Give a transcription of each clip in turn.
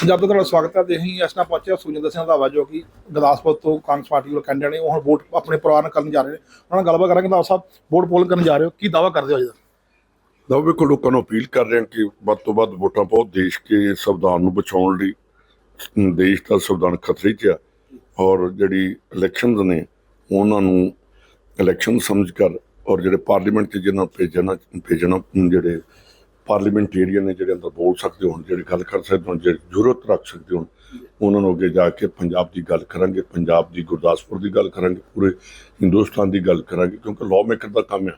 ਪੰਜਾਬ ਦਾ ਤੁਹਾਡਾ ਸਵਾਗਤ ਹੈ। ਤੇ ਇਸ ਨਾਲ ਪਹੁੰਚਿਆ ਸੁਖਜਿੰਦਰ ਸਿੰਘ ਰੰਧਾਵਾ, ਜੋ ਕਿ ਗਦਾਸਪੁਰ ਤੋਂ ਕਾਂਗਰਸ ਪਾਰਟੀ ਵੱਲੋਂ ਕੈਂਡੀਡੇਟ ਨੇ। ਉਹ ਹੁਣ ਵੋਟ ਆਪਣੇ ਪਰਿਵਾਰ ਨਾਲ ਕਰਨ ਜਾ ਰਹੇ ਨੇ। ਉਹਨਾਂ ਨਾਲ ਗੱਲਬਾਤ ਕਰਾਂਗੇ। ਰੰਧਾਵਾ ਸਾਹਿਬ, ਵੋਟ ਪੋਲ ਕਰਨ ਜਾ ਰਹੇ ਹੋ। ਕੀ ਦਾਵਾ ਕਰਦੇ ਹੋ ਅੱਜ ਦਾ? ਲਓ ਵੇਖੋ, ਲੋਕਾਂ ਨੂੰ ਅਪੀਲ ਕਰ ਰਹੇ ਹਾਂ ਕਿ ਵੱਧ ਤੋਂ ਵੱਧ ਵੋਟਾਂ ਪਾਓ। ਦੇਸ਼ ਕੇ ਸੰਵਿਧਾਨ ਨੂੰ ਬਚਾਉਣ ਲਈ, ਦੇਸ਼ ਦਾ ਸੰਵਿਧਾਨ ਖਤਰੇ 'ਚ ਆ। ਔਰ ਜਿਹੜੀ ਇਲੈਕਸ਼ਨਸ ਨੇ, ਉਹਨਾਂ ਨੂੰ ਇਲੈਕਸ਼ਨ ਸਮਝ ਕਰ। ਔਰ ਜਿਹੜੇ ਪਾਰਲੀਮੈਂਟ 'ਚ ਜਿਹਨਾਂ ਨੂੰ ਭੇਜਣਾ ਭੇਜਣਾ, ਜਿਹੜੇ ਪਾਰਲੀਮੈਂਟੇਰੀਅਨ ਨੇ, ਜਿਹੜੇ ਅੰਦਰ ਬੋਲ ਸਕਦੇ ਹੋਣ, ਜਿਹੜੇ ਗੱਲ ਕਰ ਸਕਦੇ ਹੋਣ, ਜਿਹੜੇ ਜ਼ਰੂਰਤ ਰੱਖ ਸਕਦੇ ਹੋਣ, ਉਹਨਾਂ ਨੂੰ ਅੱਗੇ ਜਾ ਕੇ ਪੰਜਾਬ ਦੀ ਗੱਲ ਕਰਾਂਗੇ, ਪੰਜਾਬ ਦੀ ਗੁਰਦਾਸਪੁਰ ਦੀ ਗੱਲ ਕਰਾਂਗੇ, ਪੂਰੇ ਹਿੰਦੁਸਤਾਨ ਦੀ ਗੱਲ ਕਰਾਂਗੇ, ਕਿਉਂਕਿ ਲਾਅ ਮੇਕਰ ਦਾ ਕੰਮ ਹੈ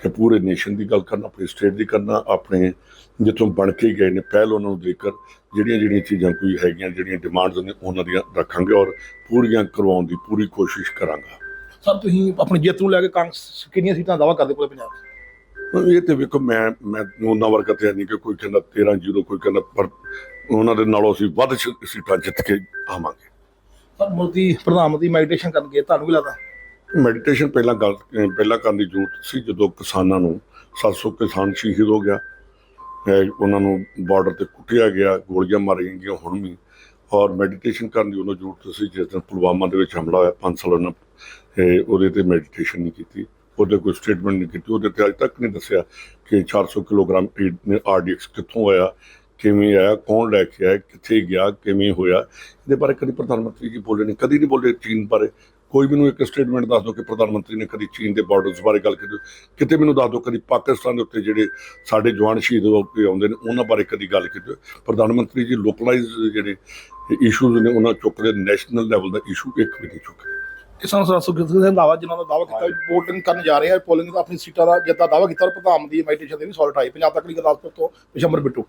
ਕਿ ਪੂਰੇ ਨੇਸ਼ਨ ਦੀ ਗੱਲ ਕਰਨਾ, ਆਪਣੀ ਸਟੇਟ ਦੀ ਕਰਨਾ, ਆਪਣੇ ਜਿੱਥੋਂ ਬਣ ਕੇ ਗਏ ਨੇ, ਪਹਿਲ ਉਹਨਾਂ ਨੂੰ ਦੇ ਕਰ ਜਿਹੜੀਆਂ ਜਿਹੜੀਆਂ ਚੀਜ਼ਾਂ ਕੋਈ ਹੈਗੀਆਂ, ਜਿਹੜੀਆਂ ਡਿਮਾਂਡਸ ਨੇ, ਉਹਨਾਂ ਦੀਆਂ ਰੱਖਾਂਗੇ ਔਰ ਪੂਰੀਆਂ ਕਰਵਾਉਣ ਦੀ ਪੂਰੀ ਕੋਸ਼ਿਸ਼ ਕਰਾਂਗਾ। ਸਰ, ਤੁਸੀਂ ਆਪਣੀ ਜਿੱਤ ਨੂੰ ਲੈ ਕੇ ਕਾਂਗਰਸ ਕਿੰਨੀਆਂ ਸੀਟਾਂ ਦਾ ਦਾਵਾ ਕਰਦੇ ਪੂਰੇ ਪੰਜਾਬ ਇਹ ਤੇ ਵੇਖੋ ਮੈਂ ਮੈਂ ਉਹਨਾਂ ਵਰਗਾ ਤੇ ਨਹੀਂ ਕਿ ਕੋਈ ਕਹਿੰਦਾ 13 ਜ਼ੀਰੋ ਕੋਈ ਕਹਿੰਦਾ ਪਰ ਉਹਨਾਂ ਦੇ ਨਾਲੋਂ ਅਸੀਂ ਵੱਧ ਸੀਟਾਂ ਜਿੱਤ ਕੇ ਆਵਾਂਗੇ। ਸਰ ਮੋਦੀ ਪ੍ਰਧਾਨ ਮੰਤਰੀ ਮੈਡੀਟੇਸ਼ਨ ਕਰਨਗੇ ਤੁਹਾਨੂੰ ਕੀ ਲੱਗਦਾ? ਮੈਡੀਟੇਸ਼ਨ ਪਹਿਲਾਂ ਗੱਲ ਪਹਿਲਾਂ ਕਰਨ ਦੀ ਜ਼ਰੂਰਤ ਸੀ ਜਦੋਂ ਕਿਸਾਨਾਂ ਨੂੰ 700 ਕਿਸਾਨ ਸ਼ਹੀਦ ਹੋ ਗਿਆ। ਉਹਨਾਂ ਨੂੰ ਬਾਰਡਰ ਤੇ ਕੁੱਟਿਆ ਗਿਆ ਗੋਲੀਆਂ ਮਾਰੀਆਂ ਗਈਆਂ ਹੁਣ ਵੀ। ਔਰ ਮੈਡੀਟੇਸ਼ਨ ਕਰਨ ਦੀ ਉਹਨੂੰ ਜ਼ਰੂਰਤ ਸੀ ਜਿਸ ਦਿਨ ਪੁਲਵਾਮਾ ਦੇ ਵਿੱਚ ਹਮਲਾ ਹੋਇਆ 5 ਸਾਲ ਉਹਨਾਂ ਉਹਦੇ ਤੇ ਮੈਡੀਟੇਸ਼ਨ ਨਹੀਂ ਕੀਤੀ। ਉਹਦੇ ਕੋਈ ਸਟੇਟਮੈਂਟ ਨਹੀਂ ਕੀਤੀ। ਉਹਦੇ ਤੇ ਅੱਜ ਤੱਕ ਨਹੀਂ ਦੱਸਿਆ ਕਿ 400 ਕਿਲੋਗ੍ਰਾਮ ਆਰਡੀਐਕਸ ਕਿੱਥੋਂ ਆਇਆ, ਕਿਵੇਂ ਆਇਆ, ਕੌਣ ਲੈ ਕੇ ਆਇਆ, ਕਿੱਥੇ ਗਿਆ, ਕਿਵੇਂ ਹੋਇਆ। ਇਹਦੇ ਬਾਰੇ ਕਦੀ ਪ੍ਰਧਾਨ ਮੰਤਰੀ ਜੀ ਬੋਲੇ ਨਹੀਂ, ਕਦੀ ਨਹੀਂ ਬੋਲੇ ਚੀਨ ਬਾਰੇ। ਕੋਈ ਮੈਨੂੰ ਇੱਕ ਸਟੇਟਮੈਂਟ ਦੱਸ ਦਿਓ ਕਿ ਪ੍ਰਧਾਨ ਮੰਤਰੀ ਨੇ ਕਦੀ ਚੀਨ ਦੇ ਬਾਰਡਰਸ ਬਾਰੇ ਗੱਲ ਕੀਤੀ। ਕਿਤੇ ਮੈਨੂੰ ਦੱਸ ਦਿਓ, ਕਦੀ ਪਾਕਿਸਤਾਨ ਦੇ ਉੱਤੇ ਜਿਹੜੇ ਸਾਡੇ ਜਵਾਨ ਸ਼ਹੀਦ ਹੋ ਕੇ ਆਉਂਦੇ ਨੇ, ਉਹਨਾਂ ਬਾਰੇ ਕਦੀ ਗੱਲ ਕੀਤੀ ਪ੍ਰਧਾਨ ਮੰਤਰੀ ਜੀ ਲੋਕਲਾਈਜ਼ ਜਿਹੜੇ ਇਸ਼ੂਜ਼ ਨੇ, ਉਹਨਾਂ ਚੁੱਕਦੇ ਨੈਸ਼ਨਲ ਲੈਵਲ ਦਾ ਇਸ਼ੂ ਇੱਕ ਵੀ ਨਹੀਂ ਚੁੱਕਦੇ। ਕਿਸਾਨ ਸਰ ਸੁਖਜਿੰਦਰ ਸਿੰਘ ਰੰਧਾਵਾ ਜਿਨ੍ਹਾਂ ਦਾ ਦਾਵਾ ਕੀਤਾ ਵੀ ਵੋਟਿੰਗ ਕਰਨ ਜਾ ਰਹੇ ਆ ਪੋਲਿੰਗ ਆਪਣੀ ਸੀਟਾਂ ਦਾ ਜਿੱਦਾਂ ਦਾਅਵਾ ਕੀਤਾ, ਪ੍ਰਧਾਨ ਮੰਤਰੀ ਮੈਡੀਟੇਸ਼ਨ ਦੇ ਵੀ ਸੌਲਟ ਆਈ ਪੰਜਾਬ ਤੱਕ ਲਈ ਗਦਾਸਪੁਰ ਤੋਂ ਵਿਸ਼ੰਬਰ ਬਿੱਟੂ।